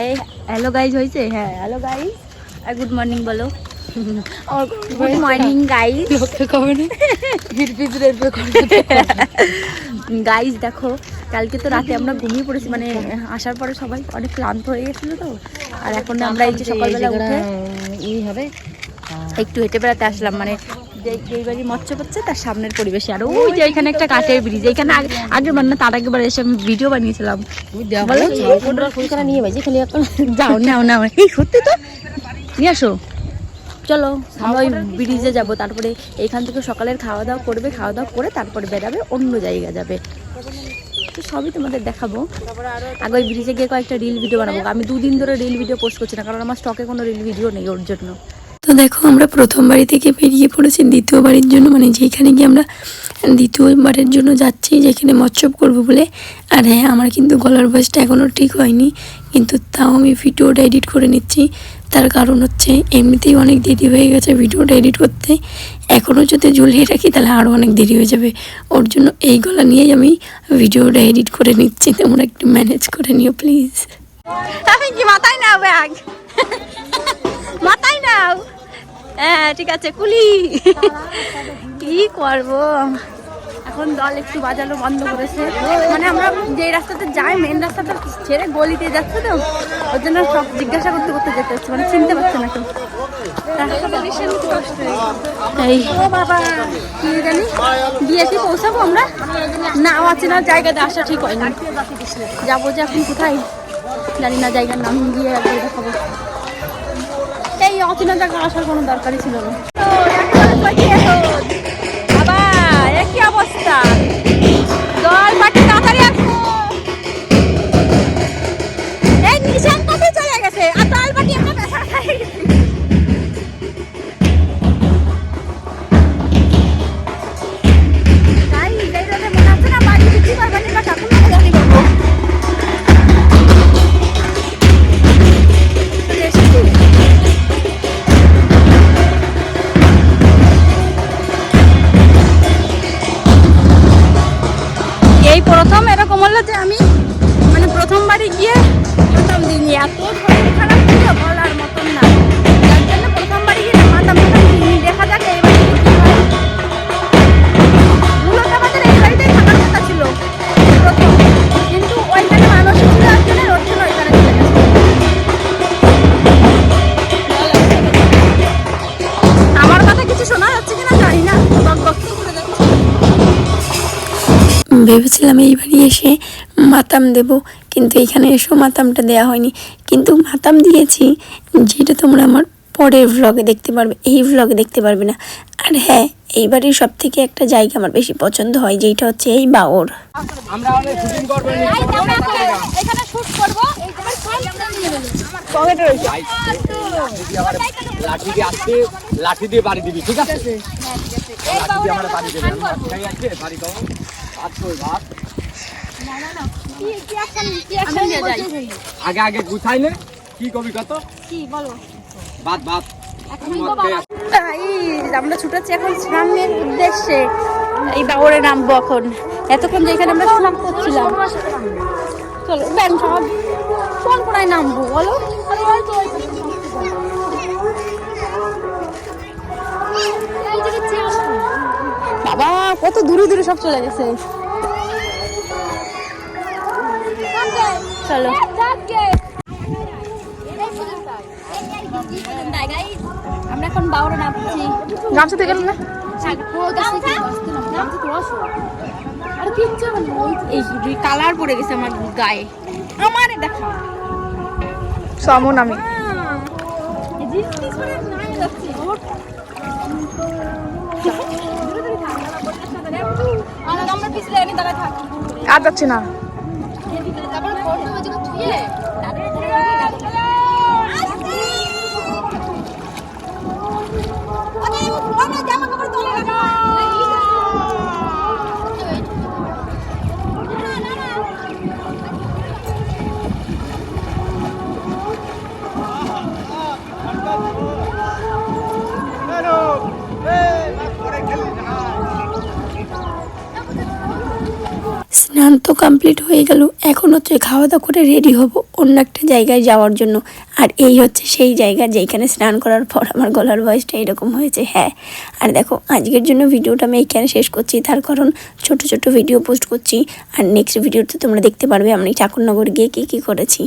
হ্যাঁ hello guys হয়েছে? হ্যাঁ হ্যালো গাইজ আর গুড মর্নিং বলো। গুড মর্নিং গাইজ গাইজ দেখো কালকে তো রাতে আমরা ঘুমিয়ে পড়েছি মানে আসার পরে সবাই অনেক ক্লান্ত হয়ে গেছিল তো। আর এখন আমরা এই যে সকালবেলা উঠে ই হবে একটু হেঁটে বেড়াতে আসলাম মানে যেই বাড়ি মৎস্য করছে তার সামনের পরিবেশে। আর ওই যে এখানে একটা কাঠের ব্রিজ এখানে আগে আগের বার না তার এসে আমি ভিডিও বানিয়েছিলাম। নিয়ে খালি এখন যাও নাও নাও। এই সত্যি তো? নিয়ে আসো। চলো আমরা ওই ব্রিজে যাব। তারপরে এইখান থেকে সকালের খাওয়া দাওয়া করবে খাওয়া দাওয়া করে তারপরে বেরাবে অন্য জায়গা যাবে। তো সবই তোমাদের দেখাবো। আগে ওই ব্রিজে গিয়ে কয়েকটা রিল ভিডিও বানাবো। আমি দুদিন ধরে রিল ভিডিও পোস্ট করছি না কারণ আমার স্টকে কোনো রিল ভিডিও নেই ওর জন্য। তো দেখো, আমরা প্রথম বাড়ি থেকে বেরিয়ে পড়েছি দ্বিতীয় বাড়ির জন্য মানে যেখানে গিয়ে আমরা দ্বিতীয়বারের জন্য যাচ্ছি, যেখানে মৎস্যব করব বলে। আর হ্যাঁ আমার কিন্তু গলার ভয়েসটা এখনও ঠিক হয়নি, কিন্তু তাও আমি ভিডিওটা এডিট করে নিচ্ছি। তার কারণ হচ্ছে, এমনিতেই অনেক দেরি হয়ে গেছে ভিডিওটা এডিট করতে। এখনও যদি ঝুলিয়ে রাখি, তাহলে আরও অনেক দেরি হয়ে যাবে। ওর জন্য এই গলা নিয়েই আমি ভিডিওটা এডিট করে নিচ্ছি, তোমরা একটু ম্যানেজ করে নিও, প্লিজ। আমি মাথায় নাও মাথায় নাও। হ্যাঁ ঠিক আছে কুলি। কি করব? এখন দল একটু বাজানো বন্ধ করেছে। মানে আমরা যে রাস্তাতে যাই মেন রাস্তাটা ছেড়ে গলিতে যাচ্ছে তো ওর জন্য সব জিজ্ঞাসা করতে করতে যেতে হচ্ছে মানে চিনতে পারছে না কেউ। এই। বাবা কি জানি কি পৌঁছাবো আমরা? না অচেনা জায়গাতে আসা ঠিক হয়নি। যাব যে এখন কোথায়? জানি না জায়গার নাম গিয়ে একবার দেখাবো এই জায়গা আসার কোনো দরকারই ছিল না। বাবা একই অবস্থা। জল পাটি প্রথমবারই গিয়ে প্রথম দিনই এত শরীর খারাপ ছিল বলার মতন না। যার জন্য প্রথমবারই গিয়ে মাতাম প্রথম দেখা যাক এইবার এই প্রথম। কিন্তু আমার কথা কিছু যাচ্ছে কিনা না ভেবেছিলাম এই বাড়ি এসে মাতাম দেব কিন্তু এখানে এসেও মাতামটা দেওয়া হয়নি। কিন্তু মাতাম দিয়েছি যেটা তোমরা আমার পরের ভ্লগে দেখতে পারবে। এই ভ্লগে দেখতে পারবে না। আর হ্যাঁ এই বাড়ির সব থেকে একটা জায়গা আমার বেশি পছন্দ হয় যেটা হচ্ছে এই বাওর। আমরা অনেক শুটিং করব এখানে শুট করব লাঠি দিয়ে আসতে লাঠি দিয়ে বাড়ি দিবি ঠিক আছে? লাঠি দিয়ে আমার বাড়ি দেবে। আমি বাচ্চাই আছে বাড়ি দাও ভাত আগে আগে গুছাই নে। কি কবি কত? কি বলো ভাত এই আমরা ছুটাচ্ছি এখন সামনের উদ্দেশ্যে। এই বাবরে নামবো এখন। এতক্ষণ যেখানে আমরা স্নান করছিলাম। চলো ব্যাং সব। কোন কোনায় নামবো বলো? বাবা কত দূরে দূরে সব চলে গেছে। চলো। আমরা এখন বাউরে নামছি। গামছা? থেকে না। এই কালার পড়ে গেছে আমার গায়ে। আমারে দেখা সামন আমি। আর যাচ্ছে না। 그러면 지금 뒤에 স্নান তো কমপ্লিট হয়ে গেল। এখন হচ্ছে খাওয়া দাওয়া করে রেডি হব অন্য একটা জায়গায় যাওয়ার জন্য। আর এই হচ্ছে সেই জায়গা যেখানে স্নান করার পর আমার গলার ভয়েসটা এরকম হয়েছে হ্যাঁ। আর দেখো, আজকের জন্য ভিডিওটা আমি এইখানে শেষ করছি। তার কারণ ছোট ছোট ভিডিও পোস্ট করছি। আর নেক্সট ভিডিওতে তোমরা দেখতে পারবে আমি ঠাকুরনগর গিয়ে কী কী করেছি।